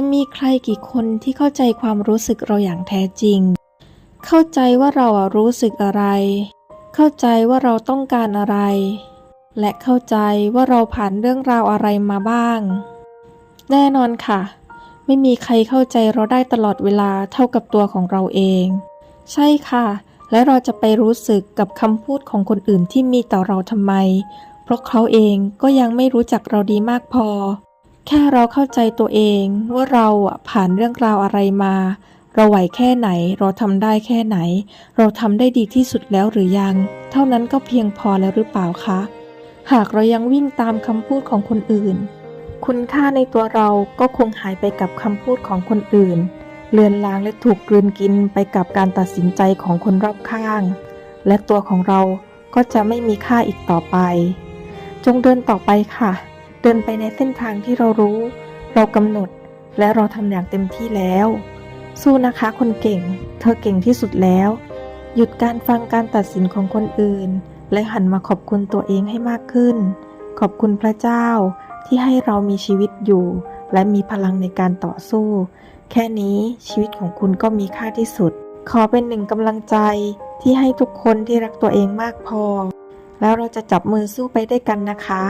จะมีใครกี่คนที่เข้าใจความรู้สึกเราอย่างแท้จริง เข้าใจว่าเราอะรู้สึกอะไร เข้าใจว่าเราต้องการอะไร และเข้าใจว่าเราผ่านเรื่องราวอะไรมาบ้าง แน่นอนค่ะ ไม่มีใครเข้าใจเราได้ตลอดเวลาเท่ากับตัวของเราเอง ใช่ค่ะ และเราจะไปรู้สึกกับคำพูดของคนอื่นที่มีต่อเราทำไม เพราะเขาเองก็ยังไม่รู้จักเราดีมากพอ แค่เราเข้าใจตัวเองว่าเราผ่านเรื่องราวอะไรมา เราไหวแค่ไหน เราทำได้แค่ไหน เราทำได้ดีที่สุดแล้วหรือยัง เท่านั้นก็เพียงพอแล้วหรือเปล่าคะ หากเรายังวิ่งตามคำพูดของคนอื่น คุณค่าในตัวเราก็คงหายไปกับคำพูดของคนอื่น เลือนลางและถูกกลืนกินไปกับการตัดสินใจของคนรอบข้าง และตัวของเราก็จะไม่มีค่าอีกต่อไป จงเดินต่อไปค่ะ เดินไปในเส้นทางที่เรารู้ เรากำหนด และเราทำอย่างเต็มที่แล้ว สู้นะคะคนเก่ง เธอเก่งที่สุดแล้ว หยุดการฟังการตัดสินของคนอื่น และหันมาขอบคุณตัวเองให้มากขึ้น ขอบคุณพระเจ้าที่ให้เรามีชีวิตอยู่ และมีพลังในการต่อสู้ แค่นี้ชีวิตของคุณก็มีค่าที่สุด ขอเป็นหนึ่งกำลังใจที่ให้ทุกคนที่รักตัวเองมากพอ แล้วเราจะจับมือสู้ไปได้วยกันนะคะ